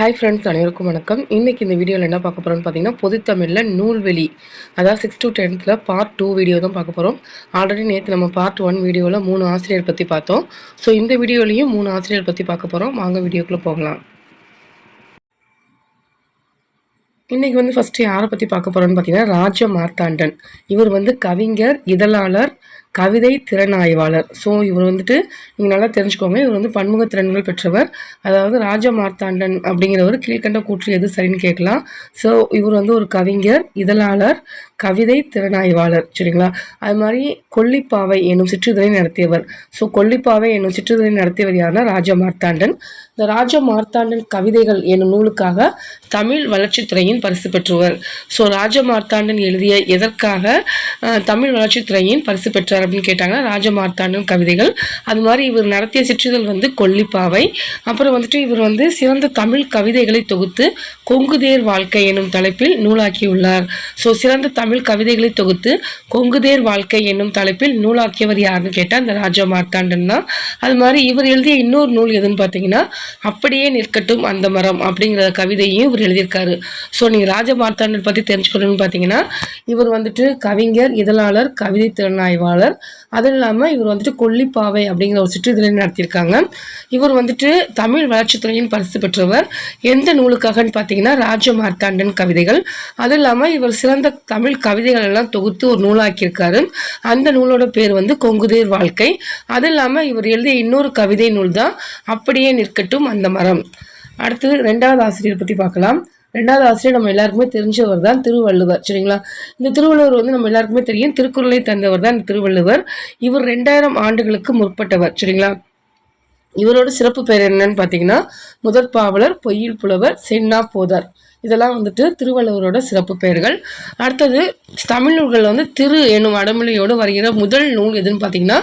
Hi friends அனைவருக்கும் வணக்கம். இன்றைக்கி இந்த வீடியோவில் என்ன பார்க்க போகிறோம்னு பார்த்தீங்கன்னா பொதுத்தமிழில் நூல்வெளி அதாவது சிக்ஸ் டு டென்த்தில் பார்ட் டூ வீடியோ தான் பார்க்க போகிறோம் ஆல்ரெடி நேற்று நம்ம பார்ட் ஒன் வீடியோவில் மூணு ஆசிரியர் பற்றி பார்த்தோம். ஸோ இந்த வீடியோலையும் மூணு ஆசிரியர் பற்றி பார்க்க போகிறோம் வாங்க வீடியோக்குள்ளே போகலாம். இன்றைக்கி வந்து ஃபஸ்ட்டு யாரை பற்றி பார்க்க போகிறோம்னு பார்த்தீங்கன்னா ராஜ மார்த்தாண்டன் இவர் வந்து கவிஞர் இதழாளர் கவிதை திறனாய்வாளர். ஸோ இவர் வந்துட்டு நீங்கள் நல்லா தெரிஞ்சுக்கோங்க. இவர் வந்து பன்முக திறன்கள் பெற்றவர். அதாவது ராஜ மார்த்தாண்டன் அப்படிங்கிறவர் கீழ்கண்ட கூற்று எது சரின்னு கேட்கலாம். ஸோ இவர் வந்து ஒரு கவிஞர் இதழாளர் கவிதை திறனாய்வாளர் சரிங்களா? அது மாதிரி கொல்லிப்பாவை என்னும் சிற்றுதலை நடத்தியவர். ஸோ கொல்லிப்பாவை என்னும் சிற்றுதலை நடத்தியவர் யாருன்னா ராஜ மார்த்தாண்டன். இந்த ராஜ மார்த்தாண்டன் கவிதைகள் என்னும் நூலுக்காக தமிழ் வளர்ச்சித்துறையின் பரிசு பெற்றவர். ஸோ ராஜ மார்த்தாண்டன் எழுதிய எதற்காக தமிழ் வளர்ச்சித்துறையின் பரிசு பெற்றார் அப்படின்னு கேட்டாங்க. ராஜமார்த்தாண்டம் கவிதைகள். அது மாதிரி இவர் நடத்திய சிற்றிதழ் வந்து கொல்லிப்பாவை. அப்புறம் வந்துட்டு இவர் வந்து சிறந்த தமிழ் கவிதைகளை தொகுத்து கொங்குதேர் வாழ்க்கை எனும் தலைப்பில் நூலாக்கியுள்ளார். ஸோ சிறந்த தமிழ் கவிதைகளை தொகுத்து கொங்குதேர் வாழ்க்கை என்னும் தலைப்பில் நூலாக்கியவர் யாருன்னு கேட்டால் இந்த ராஜா மார்த்தாண்டன் தான். அது மாதிரி இவர் எழுதிய இன்னொரு நூல் எதுன்னு பார்த்தீங்கன்னா அப்படியே நிற்கட்டும் அந்த மரம் அப்படிங்கிற கவிதையும் இவர் எழுதியிருக்காரு. ஸோ நீங்கள் ராஜ மார்த்தாண்டன் பற்றி தெரிஞ்சுக்கணும்னு பார்த்தீங்கன்னா இவர் வந்துட்டு கவிஞர் இதழாளர் கவிதை திறனாய்வாளர். அதுவும் இல்லாமல் இவர் வந்துட்டு கொல்லிப்பாவை அப்படிங்கிற ஒரு சிற்றிதழை நடத்தியிருக்காங்க. இவர் வந்துட்டு தமிழ் வளர்ச்சித்துறையின் பரிசு பெற்றவர். எந்த நூலுக்காகன்னு பார்த்தீங்கன்னா ராஜ மார்த்தாண்டன் கவிதைகள். அதுவும் இல்லாமல் இவர் சிறந்த தமிழ் கவிதைகள் எல்லாம் தொகுத்து ஒரு நூலாக்கியிருக்காரு. அந்த நூலோட பேர் வந்து கொங்குதேர் வாழ்க்கை. அதுவும் இல்லாமல் இவர் எழுதிய இன்னொரு கவிதை நூல் தான் அப்படியே நிற்கட்டும் அந்த மரம். அடுத்தது ரெண்டாவது ஆசிரியர் பற்றி பார்க்கலாம் ரெண்டாவது ஆசிரியர் நம்ம எல்லாருக்குமே தெரிஞ்சவர் தான் திருவள்ளுவர் சரிங்களா? இந்த திருவள்ளுவர் வந்து நம்ம எல்லாருக்குமே தெரியும். திருக்குறளை தந்தவர் தான் திருவள்ளுவர். இவர் ரெண்டாயிரம் ஆண்டுகளுக்கு முற்பட்டவர் சரிங்களா? இவரோட சிறப்பு பெயர் என்னன்னு பார்த்தீங்கன்னா முதற் பாவலர் பொய்யில் புலவர் சென்னா போதார். இதெல்லாம் வந்துட்டு திருவள்ளுவரோட சிறப்பு பெயர்கள். அடுத்தது தமிழ் நூல்களில் வந்து திரு என்னும் அடைமொழியோடு வருகிற முதல் நூல் எதுன்னு பார்த்தீங்கன்னா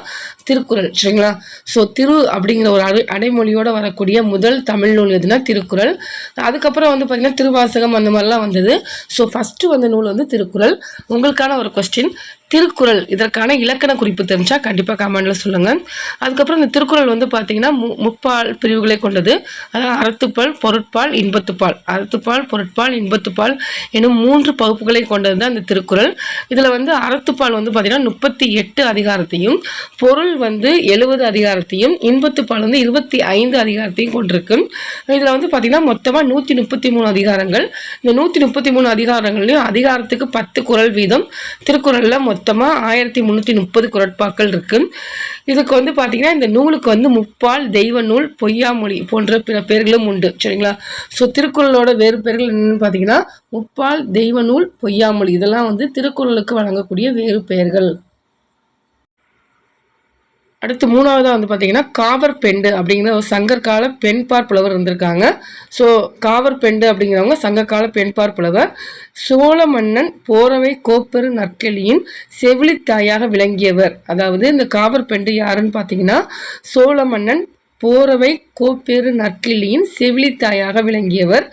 திருக்குறள் சரிங்களா? ஸோ திரு அப்படிங்கிற ஒரு அடை அடைமொழியோடு வரக்கூடிய முதல் தமிழ் நூல் எதுனா திருக்குறள். அதுக்கப்புறம் வந்து பார்த்திங்கன்னா திருவாசகம் அந்த மாதிரிலாம் வந்தது. ஸோ ஃபஸ்ட்டு வந்த நூல் வந்து திருக்குறள். உங்களுக்கான ஒரு கொஸ்டின் திருக்குறள் இதற்கான இலக்கண குறிப்பு தெரிஞ்சால் கண்டிப்பாக கமெண்டில் சொல்லுங்கள் அதுக்கப்புறம் இந்த திருக்குறள் வந்து பார்த்தீங்கன்னா மு முப்பால் பிரிவுகளை கொண்டது. அதாவது அறத்துப்பால் பொருட்பால் இன்பத்துப்பால். அறத்துப்பால் பொருட்பால் இன்பத்துப்பால் எனும் மூன்று பகுப்புகளை கொண்டது தான் இந்த திருக்குறள். இதில் வந்து அறத்துப்பால் வந்து பார்த்திங்கன்னா முப்பத்தி எட்டு அதிகாரத்தையும் பொருள் வந்து எழுபது அதிகாரத்தையும் இன்பத்துப்பால் வந்து இருபத்தி ஐந்து அதிகாரத்தையும் கொண்டிருக்கு. இதில் வந்து பார்த்திங்கன்னா மொத்தமாக நூற்றி முப்பத்தி மூணு அதிகாரங்கள். இந்த நூற்றி முப்பத்தி மூணு அதிகாரங்கள்லையும் அதிகாரத்துக்கு பத்து குரல் வீதம். திருக்குறளில் மொத்தமாக ஆயிரத்தி முந்நூற்றி முப்பது குரட்பாக்கள் இருக்குது இதுக்கு வந்து பார்த்திங்கன்னா இந்த நூலுக்கு வந்து முப்பால் தெய்வ நூல் பொய்யாமொழி போன்ற பிற பேர்களும் உண்டு. சரிங்களா? ஸோ திருக்குறளோட வேறு பேர்கள் என்னென்னு பார்த்தீங்கன்னா முப்பால் தெய்வ நூல் பொய்யாமொழி. இதெல்லாம் வந்து திருக்குறளுக்கு வழங்கக்கூடிய வேறு பெயர்கள். அடுத்து மூணாவதாக வந்து பார்த்தீங்கன்னா காவர் பெண்டு அப்படிங்கிற ஒரு சங்கற்கால பெண்பார் புலவர் இருந்திருக்காங்க. ஸோ காவர் பெண்டு அப்படிங்கிறவங்க சங்ககால பெண்பார் புலவர். சோழ மன்னன் போரவை கோப்பெரு நற்கெளியின் செவிலித்தாயாக விளங்கியவர். அதாவது இந்த காவர் பெண்டு யாருன்னு பார்த்தீங்கன்னா சோழ மன்னன் போரவை கோப்பேறு நற்கிள்ளியின் செவிலித்தாயாக விளங்கியவர்.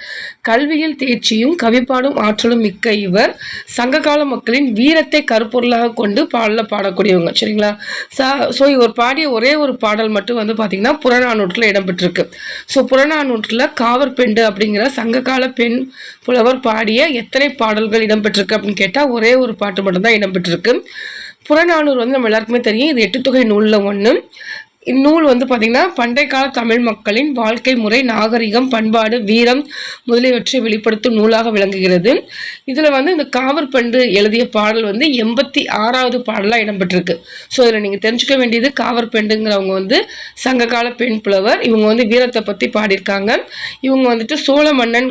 கல்வியில் தேர்ச்சியும் கவிப்பாடும் ஆற்றலும் மிக்க இவர். சங்ககால மக்களின் வீரத்தை கருப்பொருளாக கொண்டு பாடல பாடக்கூடியவங்க. சரிங்களா? சா ஸோ இவர் பாடிய ஒரே ஒரு பாடல் மட்டும் வந்து பார்த்திங்கன்னா புறநானூற்றில் இடம்பெற்றிருக்கு. ஸோ புறநானூற்றில் காவர் பெண்டு அப்படிங்கிற சங்ககால பெண் புலவர் பாடிய எத்தனை பாடல்கள் இடம்பெற்றிருக்கு அப்படின்னு கேட்டால் ஒரே ஒரு பாட்டு மட்டும்தான் இடம்பெற்றிருக்கு. புறநானூறு வந்து நம்ம எல்லாருக்குமே தெரியும். இது எட்டு தொகை நூலில் ஒன்று இந்நூல் வந்து பார்த்திங்கன்னா பண்டைய கால தமிழ் மக்களின் வாழ்க்கை முறை நாகரிகம் பண்பாடு வீரம் முதலியவற்றை வெளிப்படுத்தும் நூலாக விளங்குகிறது. இதில் வந்து இந்த காவற்பண்டு எழுதிய பாடல் வந்து எண்பத்தி ஆறாவது பாடலாக இடம்பெற்றிருக்கு. ஸோ இதில் நீங்கள் தெரிஞ்சுக்க வேண்டியது காவற்பெண்டுங்கிறவங்க வந்து சங்ககால பெண் புலவர் இவங்க வந்து வீரத்தை பற்றி பாடியிருக்காங்க. இவங்க வந்துட்டு சோழ மன்னன்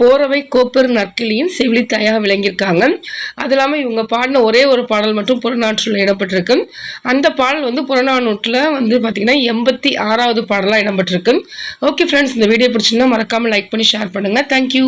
போறவை கோப்பர் நற்கிளியின் செவிலித்தாயாக விளங்கியிருக்காங்க. அது இல்லாமல் இவங்க பாடின ஒரே ஒரு பாடல் மட்டும் புறநாற்றில் இடம்பெற்றிருக்கு. அந்த பாடல் வந்து புறநானூற்றில் வந்து பார்த்திங்கன்னா எண்பத்தி ஆறாவது பாடலாக இடம்பெற்றிருக்கு. ஓகே ஃப்ரெண்ட்ஸ் இந்த வீடியோ பிடிச்சிங்கன்னா மறக்காமல் லைக் பண்ணி ஷேர் பண்ணுங்கள் தேங்க்யூ